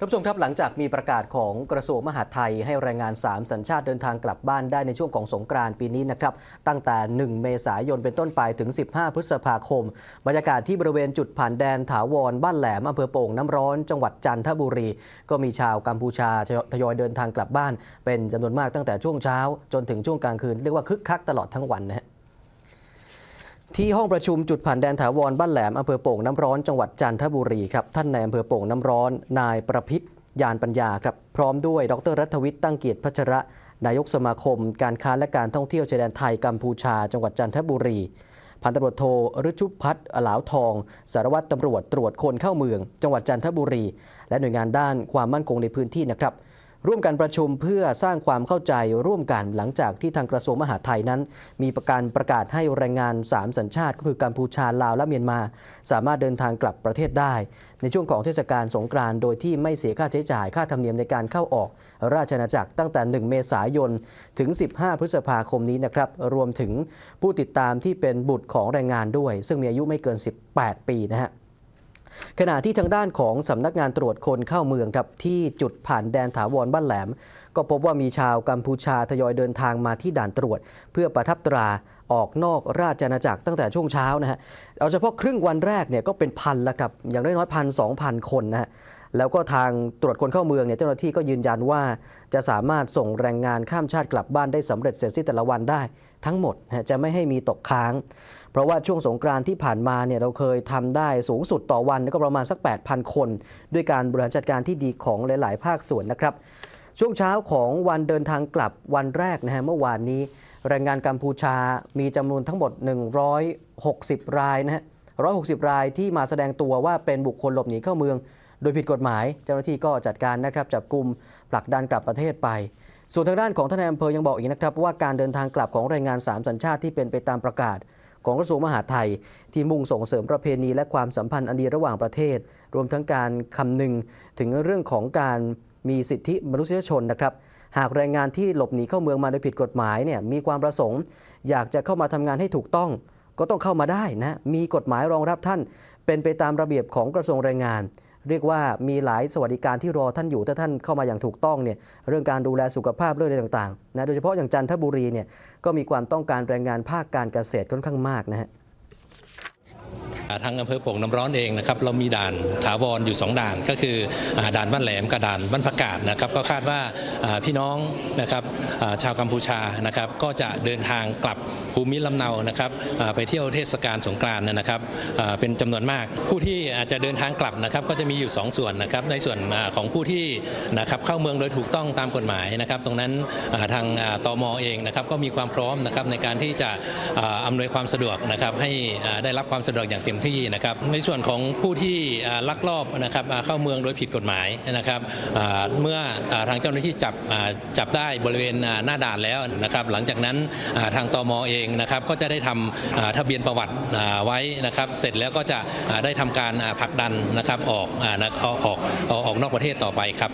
ท่านผู้ชมครับหลังจากมีประกาศของกระทรวงมหาดไทย ให้แรงงาน 3 สัญชาติเดินทางกลับบ้านได้ในช่วงของสงกรานต์ปีนี้นะครับตั้งแต่ 1 เมษายนเป็นต้นไปถึง 15 พฤษภาคม บรรยากาศที่บริเวณจุดผ่านแดนถาวรบ้านแหลมอำเภอโป่งน้ำร้อนจังหวัดจันทบุรี ก็มีชาวกัมพูชาทยอยเดินทางกลับบ้าน เป็นจำนวนมากตั้งแต่ช่วงเช้า จนถึงช่วงกลางคืนเรียกว่าคึกคักตลอดทั้งวันนะฮะ ที่ห้องประชุมจุดผ่านแดนถาวรบ้านแหลมอำเภอโป่งน้ำร้อนจังหวัดจันทบุรีครับท่านในายอำเภอโป่งน้ำร้อน นายประพิษยานปัญญาครับพร้อมด้วยดรรัฐวิทย์ตั้งเกียรติพัชระ นายกสมาคม การค้าและการท่องเที่ยวชายแดนไทยกัมพูชา จังหวัดจันทบุรี พันตำรวจโทฤชุพัฒน์ลาวทอง สารวัตรตำรวจตรวจคนเข้าเมือง จังหวัดจันทบุรี และหน่วยงานด้านความมั่นคงในพื้นที่นะครับ ร่วมกันประชุมเพื่อสร้างความเข้าใจร่วมกันหลังจากที่ทางกระทรวงมหาดไทยนั้น มีประการประกาศให้แรงงาน 3 สัญชาติก็คือกัมพูชาลาวและเมียนมา สามารถเดินทางกลับประเทศได้ ในช่วงของเทศกาลสงกรานต์โดยที่ไม่เสียค่าใช้จ่ายค่าธรรมเนียมในการเข้าออก ราชอาณาจักรตั้งแต่ 1 เมษายน ถึง 15 พฤษภาคมนี้นะครับรวมถึงผู้ติดตามที่เป็นบุตรของแรงงานด้วย ซึ่งมีอายุไม่เกิน 18 ปีนะฮะ ขณะที่ทางด้านของสำนักงานตรวจคนเข้าเมืองครับที่จุดผ่านแดนถาวรบ้านแหลม ก็พบว่ามีชาวกัมพูชาทยอยเดินทางมาที่ด่านตรวจ เพื่อประทับตรา ออกนอกราชอาณาจักรตั้งแต่ช่วงเช้านะฮะเอาเฉพาะครึ่งวันแรกเนี่ยก็เป็นพันแล้วครับอย่างน้อยๆพันสองพันคนนะฮะแล้วก็ทางตรวจคนเข้าเมืองเนี่ยเจ้าหน้าที่ก็ยืนยันว่า จะสามารถส่งแรงงานข้ามชาติกลับบ้านได้สำเร็จเสร็จสิ้นแต่ละวันได้ ทั้งหมดจะไม่ให้มีตกค้าง เพราะว่าช่วงสงกรานที่ผ่านมาเนี่ยเราเคยทำได้สูงสุดต่อวันก็ประมาณสัก 8,000 คน ด้วยการบริหารจัดการที่ดีของหลาย ๆ ภาคส่วนนะครับ ช่วงเช้าของวันเดินทางกลับวันแรกนะฮะเมื่อวานนี้แรงงานกัมพูชามีจำนวนทั้งหมด 160 รายนะฮะ160 รายที่มาแสดงตัวว่าเป็นบุคคลหลบหนีเข้าเมือง โดยผิดกฎหมาย เจ้าหน้าที่ก็จัดการนะครับจับกลุ่มผลักดันกลับประเทศไป ส่วนทางด้านของท่านนายอำเภอยังบอกอีกนะครับว่าการเดินทางกลับของแรงงาน 3 สัญชาติที่เป็นไปตามประกาศของกระทรวงมหาดไทย ที่มุ่งส่งเสริมประเพณีและความสัมพันธ์อันดีระหว่างประเทศ รวมทั้งการคำนึงถึงเรื่องของการ มีสิทธิมนุษยชนนะครับ หากแรงงานที่หลบหนีเข้าเมืองมาโดยผิดกฎหมายเนี่ยมีความประสงค์ อยากจะเข้ามาทำงานให้ถูกต้อง ก็ต้องเข้ามาได้นะมีกฎหมายรองรับท่าน เป็นไปตามระเบียบของกระทรวงแรงงาน เรียกว่ามีหลายสวัสดิการที่รอท่านอยู่ถ้าท่านเข้ามาอย่างถูกต้องเนี่ยเรื่องการดูแลสุขภาพเรื่องอะไรต่างๆนะโดยเฉพาะอย่างจันทบุรีเนี่ยก็มีความต้องการแรงงานภาคการเกษตรค่อนข้างมากนะฮะ ทางอำเภอโป่งน้ำร้อนเองนะครับเรามีด่านถาวรอยู่ 2 ด่านก็คืออด่านบ้านแหลมกับด่านบ้านผักกาดนะครับก็คาดว่าพี่น้องนะครับชาวกัมพูชานะครับก็จะเดินทางกลับภูมิลำเนานะครับไปเที่ยวเทศกาลสงกรานต์นะครับเป็นจำนวนมาก ผู้ที่อาจจะเดินทางกลับนะครับก็จะมีอยู่ 2 ส่วนนะครับในส่วนของผู้ที่นะครับเข้าเมืองโดยถูกต้องตามกฎหมายนะครับตรงนั้นทางอ่าตมเองนะครับก็มีความพร้อมนะครับในการที่จะอำนวยความสะดวกนะครับให้ได้รับความสะดวกอย่างเต็มที่นะครับในส่วนของผู้ที่ลักลอบนะครับเข้าเมืองโดยผิดกฎหมายนะครับเมื่อทางเจ้าหน้าที่จับจับได้บริเวณหน้าด่านแล้วนะครับ หลังจากนั้นทางตมเองนะครับก็จะได้ทำอ่าทะเบียนประวัติไว้นะครับ เสร็จแล้วก็จะได้ทำการผลักดันนะครับออกออกออกออกนอกประเทศต่อไปครับ